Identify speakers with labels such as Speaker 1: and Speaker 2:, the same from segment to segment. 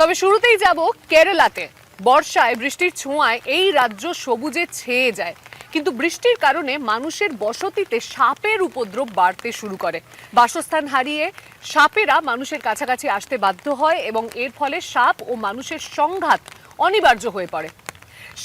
Speaker 1: তবে শুরুতেই যাব কেরালাতে। বর্ষায় বৃষ্টির ছোঁয়ায় এই রাজ্য সবুজে ছেয়ে যায়। কিন্তু বৃষ্টির কারণে মানুষের বসতিতে সাপের উপদ্রব বাড়তে শুরু করে। বাসস্থান হারিয়ে সাপেরা মানুষের কাছাকাছি আসতে বাধ্য হয় এবং এর ফলে সাপ ও মানুষের সংঘাত অনিবার্য হয়ে পড়ে।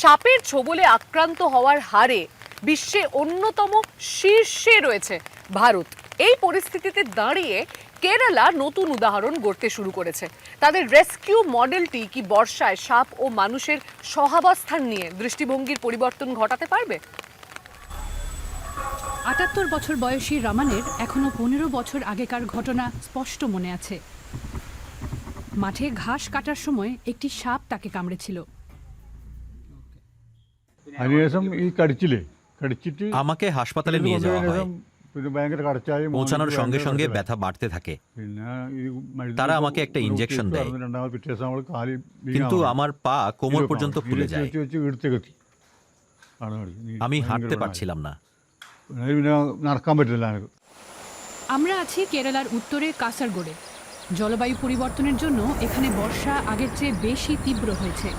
Speaker 1: সাপের ছোবলে আক্রান্ত হওয়ার হারে বিশ্বে অন্যতম শীর্ষে রয়েছে ভারত। এই পরিস্থিতিতে দাঁড়িয়ে কেরালা নতুন উদাহরণ গড়তে শুরু করেছে। তাদের রেস্কিউ মডেলটি কি বর্ষায় সাপ ও মানুষের সহাবস্থান নিয়ে দৃষ্টিভঙ্গির পরিবর্তন ঘটাতে পারবে?
Speaker 2: আটাত্তর বছর বয়সী রামানের এখনও পনেরো বছর আগেকার ঘটনা স্পষ্ট মনে আছে। মাঠে ঘাস কাটার সময় একটি সাপ তাকে কামড়েছিল।
Speaker 3: আমাকে হাসপাতালে নিয়ে যাওয়া হয়। পৌঁছানোর সঙ্গে সঙ্গে ব্যথা বাড়তে থাকে. তারা আমাকে একটা
Speaker 4: ইনজেকশন
Speaker 3: দেয় কিন্তু আমার পা কোমর পর্যন্ত ফুলে যায়। আমি হাঁটতে পারছিলাম না।
Speaker 2: আমরা আছি কেরালার উত্তরে কাসারগোড়ে জলবায়ু পরিবর্তনের জন্য এখানে বর্ষা আগের চেয়ে বেশি তীব্র হয়েছে।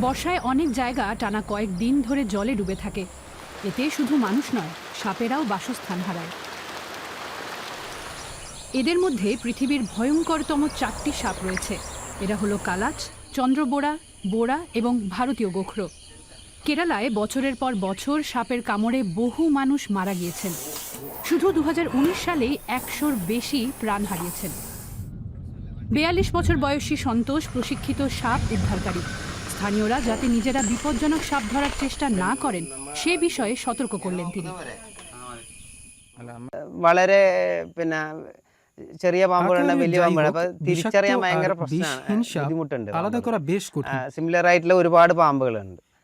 Speaker 2: বর্ষায় অনেক জায়গা টানা কয়েক দিন ধরে জলে ডুবে থাকে। এতে শুধু মানুষ নয় সাপেরাও বাসস্থান হারায়। এদের মধ্যে পৃথিবীর ভয়ঙ্করতম চারটি সাপ রয়েছে। এরা হলো কালাচ চন্দ্রবোড়া বোড়া এবং ভারতীয় গোখরো। কেরালায় বছরের পর বছর সাপের কামড়ে বহু মানুষ মারা গিয়েছেন। শুধু দু সালেই একশোর বেশি প্রাণ হারিয়েছেন। বেয়াল্লিশ বছর বয়সী সন্তোষ প্রশিক্ষিত সাপ উদ্ধারকারী। স্থানীয়রা যাতে নিজেরা বিপজ্জনক সাপ ধরার চেষ্টা না করেন সে বিষয়ে সতর্ক করলেন তিনি
Speaker 5: വളരെ പിന്നെ ചെറിയ പാമ്പുകളുണ്ട്
Speaker 6: আকারে
Speaker 5: വലിയ
Speaker 6: যাই
Speaker 5: പാമ്പുകൾ
Speaker 6: হোক,
Speaker 5: അപ്പൊ
Speaker 6: বিষাক্ত
Speaker 5: തിരിച്ചറിയാൻ ഭയങ്കര
Speaker 6: আর বিষহীন
Speaker 5: പ്രശ്നമാണ്
Speaker 6: সাপ
Speaker 5: ബുദ്ധിമുട്ടുണ്ട്
Speaker 6: আলাদা করা বেশ কঠিন
Speaker 5: സിമിലർ ആയിട്ടുള്ള ഒരുപാട് പാമ്പുകളുണ്ട്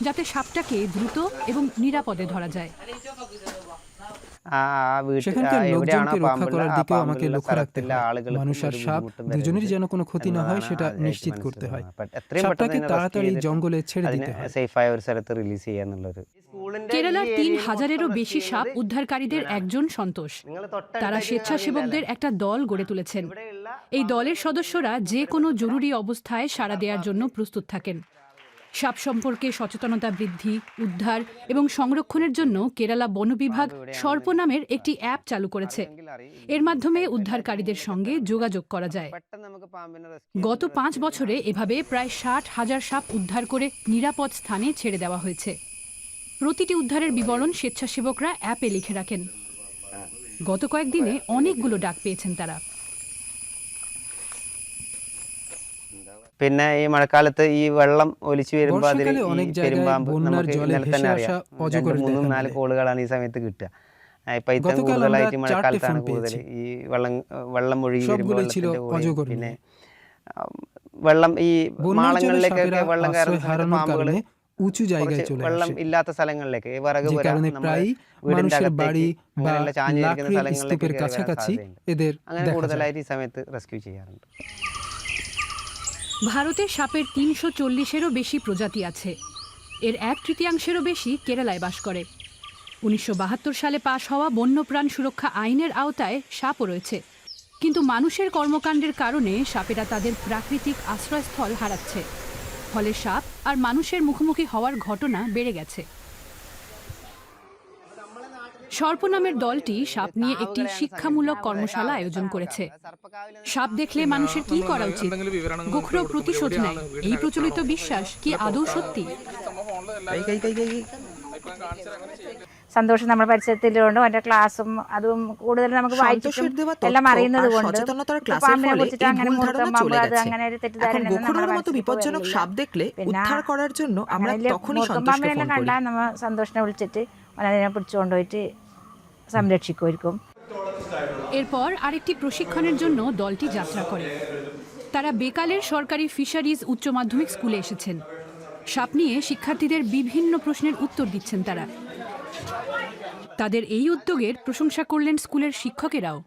Speaker 2: যাতে সাপটাকে দ্রুত এবং নিরাপদে ধরা যায়।
Speaker 6: সেখানকার লোকজনকে রক্ষা করার দিকেও আমাকে লক্ষ্য রাখতে হয়। মানুষ আর সাপ যেন কোনো ক্ষতি না হয় সেটা নিশ্চিত করতে হয়। সাপটাকে তাড়াতাড়ি জঙ্গলে ছেড়ে দিতে হয়।
Speaker 2: কেরালার তিন হাজারেরও বেশি সাপ উদ্ধারকারীদের একজন সন্তোষ। তারা স্বেচ্ছাসেবকদের একটা দল গড়ে তুলেছেন। এই দলের সদস্যরা যে কোনো জরুরি অবস্থায় সাড়া দেওয়ার জন্য প্রস্তুত থাকেন। সাপ সম্পর্কে সচেতনতা বৃদ্ধি, উদ্ধার এবং সংরক্ষণের জন্য কেরালা বন বিভাগ সর্প নামের একটি অ্যাপ চালু করেছে। এর মাধ্যমে উদ্ধারকারীদের সঙ্গে যোগাযোগ করা যায়। গত পাঁচ বছরে এভাবে প্রায় ষাট হাজার সাপ উদ্ধার করে নিরাপদ স্থানে ছেড়ে দেওয়া হয়েছে। প্রতিটি উদ্ধারের বিবরণ স্বেচ্ছাসেবকরা অ্যাপে লিখে রাখেন। গত কয়েকদিনে অনেকগুলো ডাক পেয়েছেন তারা।
Speaker 5: പിന്നെ ഈ മഴക്കാലത്ത് ഈ വെള്ളം ഒലിച്ചു വരുമ്പോൾ അതിൽ
Speaker 6: ബർഷക്കാലം
Speaker 5: ഈ
Speaker 6: অনেক জায়গায়
Speaker 5: പെരുമ്പാമ്പ്
Speaker 6: বন্যার
Speaker 5: നമുക്ക്
Speaker 6: জলে
Speaker 5: ഇന്നലെ തന്നെ
Speaker 6: ভেসে
Speaker 5: അറിയാം
Speaker 6: আসা অজগরের
Speaker 5: രണ്ട് മൂന്നും
Speaker 6: দেখা
Speaker 5: നാല്
Speaker 6: মেলে।
Speaker 5: കോളുകളാണ് ഈ സമയത്ത് കിട്ടുക ആ, ഇപ്പൊ ഇത്തരം
Speaker 6: গতকাল আমরা
Speaker 5: കൂടുതലായിട്ട്
Speaker 6: চারটে
Speaker 5: മഴക്കാലത്താണ്
Speaker 6: ফোন
Speaker 5: കൂടുതൽ
Speaker 6: পেয়েছি।
Speaker 5: ഈ വെള്ളം വെള്ളം ഒഴുകി വരുമ്പോൾ
Speaker 6: সবগুলোই ছিল
Speaker 5: വെള്ളത്തിന്റെ കൂടെ
Speaker 6: অজগর
Speaker 5: പിന്നെ
Speaker 6: নিয়ে।
Speaker 5: ആ, വെള്ളം ഈ
Speaker 6: বন্যার জলে
Speaker 5: മാളങ്ങളിലേക്കൊക്കെ
Speaker 6: সাপেরা
Speaker 5: വെള്ളം
Speaker 6: আশ্রয়
Speaker 5: കയറുന്ന സമയത്ത്
Speaker 6: হারানোর
Speaker 5: പാമ്പുകൾ
Speaker 6: কারণে উঁচু জায়গায়
Speaker 5: കുറച്ച്
Speaker 6: চলে
Speaker 5: വെള്ളം
Speaker 6: আসে
Speaker 5: ഇല്ലാത്ത സ്ഥലങ്ങളിലേക്ക് ഈ വിറക്
Speaker 6: যে
Speaker 5: പുര
Speaker 6: কারণে
Speaker 5: നമ്മുടെ
Speaker 6: প্রায়ই
Speaker 5: വീടിന്റെ
Speaker 6: মানুষের
Speaker 5: അകത്തേക്ക്
Speaker 6: বাড়ি বা
Speaker 5: അങ്ങനെയുള്ള ചാഞ്ഞിരിക്കുന്ന
Speaker 6: লাকড়ির
Speaker 5: സ്ഥലങ്ങളിലേക്ക്
Speaker 6: স্তূপের
Speaker 5: കയറി വരാൻ
Speaker 6: কাছাকাছি
Speaker 5: സാധ്യതയുണ്ട്
Speaker 6: এদের
Speaker 5: അങ്ങനെ
Speaker 6: দেখা যায়
Speaker 2: ভারতে সাপের তিনশো চল্লিশেরও বেশি প্রজাতি আছে। এর এক তৃতীয়াংশেরও বেশি কেরালায় বাস করে। উনিশশো বাহাত্তর সালে পাশ হওয়া বন্যপ্রাণ সুরক্ষা আইনের আওতায় সাপও রয়েছে। কিন্তু মানুষের কর্মকাণ্ডের কারণে সাপেরা তাদের প্রাকৃতিক আশ্রয়স্থল হারাচ্ছে। ফলে সাপ আর মানুষের মুখোমুখি হওয়ার ঘটনা বেড়ে গেছে। সর্প নামের দলটি সাপ নিয়ে একটি শিক্ষামূলক কর্মশালা আয়োজন করেছে সাপ দেখলে মানুষের কি করা উচিত গোখরো প্রতিশোধ নেয় এই প্রচলিত বিশ্বাস কি আদৌ সত্যি
Speaker 7: സന്തോഷം നമ്മുടെ പരിസരത്തിലുണ്ട് അവന്റെ ക്ലാസ്സും അതും കൂടുതൽ നമുക്ക് വായിച്ചിട്ടും എല്ലാം അറിയുന്നത് കൊണ്ട് പാമ്പിനെ കുറിച്ചിട്ട് അങ്ങനെ അത് അങ്ങനെ ഒരു തെറ്റിദ്ധാരണ കണ്ടാൽ നമ്മൾ സന്തോഷിനെ വിളിച്ചിട്ട് അതിനെ പിടിച്ചുകൊണ്ടുപോയിട്ട് সামরাটশিক এরকম
Speaker 2: এরপর আরেকটি প্রশিক্ষণের জন্য দলটি যাত্রা করে। তারা বেকালের সরকারি ফিশারিজ উচ্চ মাধ্যমিক স্কুলে এসেছেন। সাপ নিয়ে শিক্ষার্থীদের বিভিন্ন প্রশ্নের উত্তর দিচ্ছেন তারা। তাদের এই উদ্যোগের প্রশংসা করলেন স্কুলের শিক্ষকেরাও।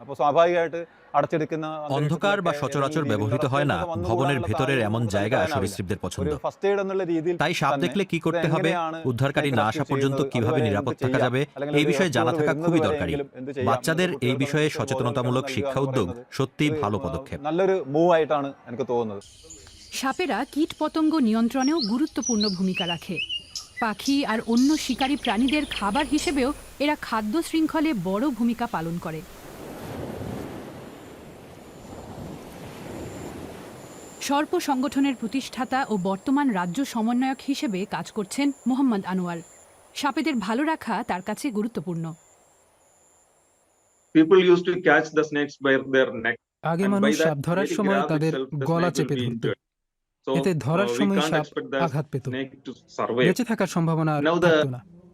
Speaker 8: അപ്പോൾ സ്വാഭാവികമായിട്ട് അടച്ചെടുക്കുന്ന
Speaker 3: অন্ধকার বা সচরাচর ব্যবহৃত হয় না ভবনের ভেতরের এমন জায়গা সরীসৃপদের পছন্দ
Speaker 8: ഫസ്റ്റ് എയ്ഡ് എന്നുള്ള രീതിയിൽ
Speaker 3: তাই সাপ
Speaker 8: തന്നെ
Speaker 3: দেখলে কি করতে
Speaker 8: ഇത്
Speaker 3: হবে
Speaker 8: എങ്ങനെയാണ്
Speaker 3: উদ্ধারকারী না আসা
Speaker 8: rescue
Speaker 3: পর্যন্ত
Speaker 8: ചെയ്യുന്നത്,
Speaker 3: কিভাবে
Speaker 8: ഇതുവരെ
Speaker 3: নিরাপদ
Speaker 8: എന്ത്
Speaker 3: থাকা
Speaker 8: ചെയ്യാം,
Speaker 3: যাবে
Speaker 8: അല്ലെങ്കിൽ
Speaker 3: এই বিষয়ে জানা থাকা
Speaker 8: rescue
Speaker 3: খুবই
Speaker 8: വരുന്നത്
Speaker 3: দরকারি
Speaker 8: വരെയെങ്കിലും എന്ത് ചെയ്യാം
Speaker 3: বাচ্চাদের এই
Speaker 8: എന്നുള്ളത്
Speaker 3: বিষয়ে
Speaker 8: കുട്ടികൾക്ക്
Speaker 3: সচেতনতামূলক
Speaker 8: ബോധവൽക്കരണം
Speaker 3: শিক্ষা
Speaker 8: നൽകുക
Speaker 3: উদ্যোগ
Speaker 8: എന്ന് പറയുന്നത്
Speaker 3: সত্যিই
Speaker 8: ഒരു,
Speaker 3: ভালো
Speaker 8: ആ,
Speaker 3: পদক্ষেপ
Speaker 8: നല്ലൊരു മൂവ് ആയിട്ടാണ് എനിക്ക് തോന്നുന്നത്
Speaker 2: সাপেরা কীট পতঙ্গ নিয়ন্ত্রণেও গুরুত্বপূর্ণ ভূমিকা রাখে পাখি আর অন্য শিকারী প্রাণীদের খাবার হিসেবেও এরা খাদ্য শৃঙ্খলে বড় ভূমিকা পালন করে সর্প সংগঠনের প্রতিষ্ঠাতা ও বর্তমান রাজ্য সমন্বয়ক হিসেবে কাজ করছেন মোহাম্মদ আনোয়ার। সাপেদের ভালো রাখা তার কাছে গুরুত্বপূর্ণ।
Speaker 6: আগে মানুষ সাপ ধরার সময় তাদের গলা চেপে ধরত। এতে ধরার সময় সাপ আঘাত পেত। বেঁচে থাকার সম্ভাবনা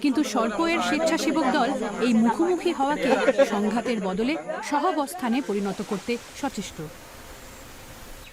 Speaker 2: কিন্তু সর্পের স্বেচ্ছাসেবক দল এই মুখোমুখি হওয়াকে সংঘাতের বদলে সহাবস্থানে পরিণত করতে সচেষ্ট।